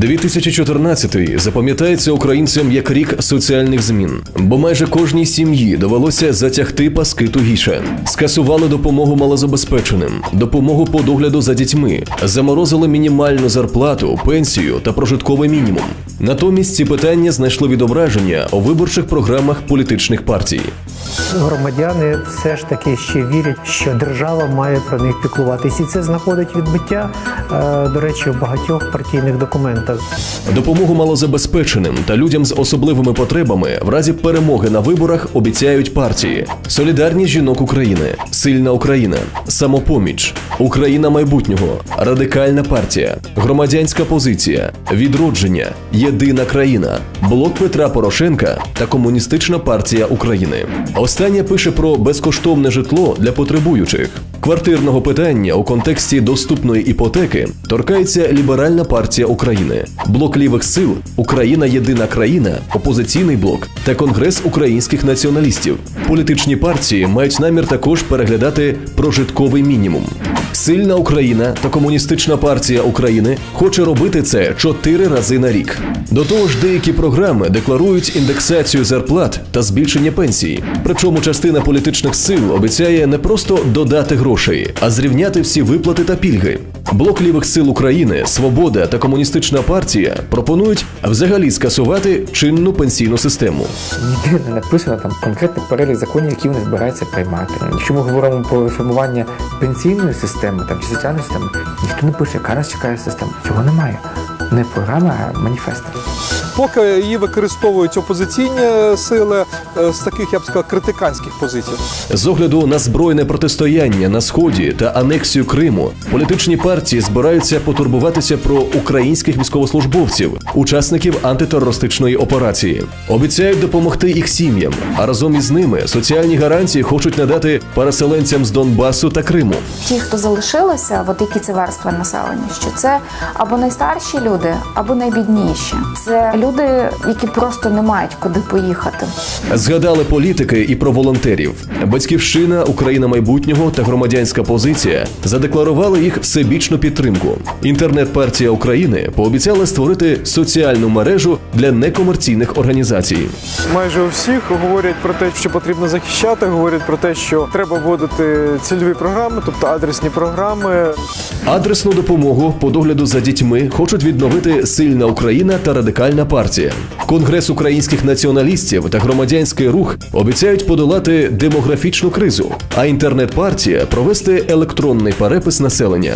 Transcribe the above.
2014 запам'ятається українцям як рік соціальних змін, бо майже кожній сім'ї довелося затягти паски тугіше. Скасували допомогу малозабезпеченим, допомогу по догляду за дітьми, заморозили мінімальну зарплату, пенсію та прожитковий мінімум. Натомість ці питання знайшли відображення у виборчих програмах політичних партій. Громадяни все ж таки ще вірять, що держава має про них піклуватись, і це знаходить відбиття, е, до речі, в багатьох партійних документах. Допомогу малозабезпеченим та людям з особливими потребами в разі перемоги на виборах обіцяють партії: Солідарність жінок України, Сильна Україна, Самопоміч, Україна майбутнього, Радикальна партія, Громадянська позиція, Відродження, Єдина країна, Блок Петра Порошенка та Комуністична партія України. Останнє пише про безкоштовне житло для потребуючих. Квартирного питання у контексті доступної іпотеки торкається Ліберальна партія України, блок лівих сил, Україна Єдина країна, опозиційний блок та Конгрес українських націоналістів. Політичні партії мають намір також переглядати прожитковий мінімум. Сильна Україна та Комуністична партія України хоче робити це чотири рази на рік. До того ж, деякі програми декларують індексацію зарплат та збільшення пенсії. Причому частина політичних сил обіцяє не просто додати грошей, а зрівняти всі виплати та пільги. Блок лівих сил України, Свобода та Комуністична партія пропонують взагалі скасувати чинну пенсійну систему. Ніде не написано там конкретний перелік законів, які вони збираються приймати. Якщо ми говоримо про реформування пенсійної системи там, чи соціальної системи, ніхто не пише, яка нас чекає система. Цього немає. Не програма, а маніфест. Поки її використовують опозиційні сили е, з таких, я б сказав, критиканських позицій. З огляду на збройне протистояння на сході та анексію Криму, політичні партії збираються потурбуватися про українських військовослужбовців, учасників антитерористичної операції. Обіцяють допомогти їх сім'ям, а разом із ними соціальні гарантії хочуть надати переселенцям з Донбасу та Криму. ті, хто залишилися, от які це верстви населення, що це або найстарші люди, або найбідніші. Це люди, які просто не мають куди поїхати. Згадали політики і про волонтерів. Батьківщина, Україна майбутнього та громадянська позиція задекларували їх всебічну підтримку. Інтернет-партія України пообіцяла створити соціальну мережу для некомерційних організацій. Майже у всіх говорять про те, що потрібно захищати, говорять про те, що треба вводити цільові програми, тобто адресні програми. Адресну допомогу по догляду за дітьми хочуть відновити Сильна Україна та Радикальна партія. Конгрес українських націоналістів та громадянський рух обіцяють подолати демографічну кризу, а інтернет-партія провести електронний перепис населення.